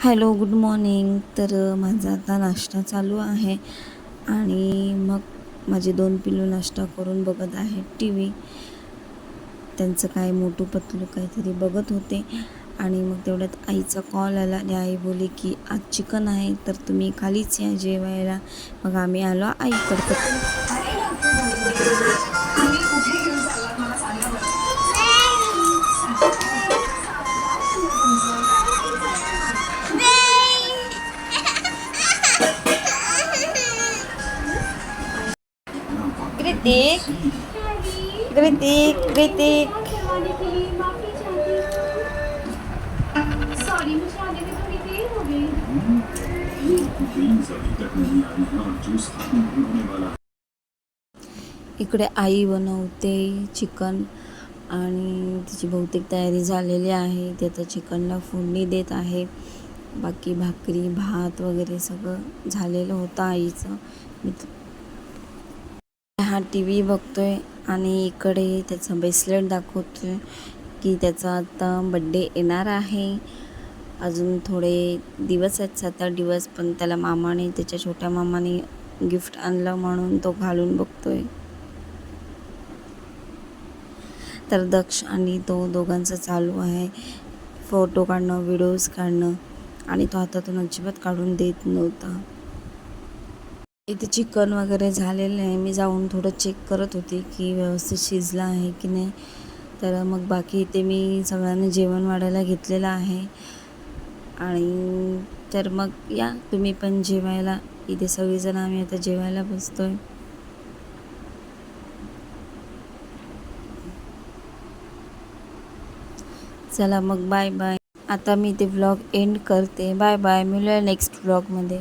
Hello good morning. तर माझा आता नाश्ता चालू आहे आणि मग माझे दोन पिल्लू नाश्ता करून बघत आहेत टी व्ही त्यांचं काय मोठू पतलू काहीतरी बघत होते आणि मग तेवढ्यात आईचा कॉल आला. आणि आई बोली की आज चिकन आहे तर तुम्ही खालीच या जेवायला. मग आम्ही आलो आईकडे. नहीं होने वाला इकडे आई बनवते चिकन आणि तिची बहुतेक तयारी झालेली आहे. ती आता चिकनला फोडणी देत आहे. बाकी भाकरी भात वगैरे सगळं झालेलं होतं आईचं. मी हा टी व्ही बघतोय आणि इकडे त्याचा ब्रेसलेट दाखवतोय की त्याचा आता बड्डे येणार आहे. अजून थोडे दिवस आहेत सात आठ दिवस पण त्याला मामाने त्याच्या छोट्या मामाने गिफ्ट आणलं म्हणून तो घालून बघतोय. तर दक्ष आणि तो दोघांचं चालू आहे. फोटो काढणं व्हिडिओज काढणं आणि तो हातातून अजिबात काढून देत नव्हता. इथे चिकन वगैरे झालेलं आहे. मी जाऊन थोडं चेक करत होते की व्यवस्थित शिजलं आहे की नाही. तर मग बाकी इथे मी सगळ्यांना जेवण वाढायला घेतलेलं आहे. आणि तर मग या तुम्ही पण जेवायला. इथे सगळीजण आम्ही आता जेवायला बसतो आहे चला मग बाय बाय आता मी ते ब्लॉग एंड करते. बाय बाय मिळूया नेक्स्ट ब्लॉगमध्ये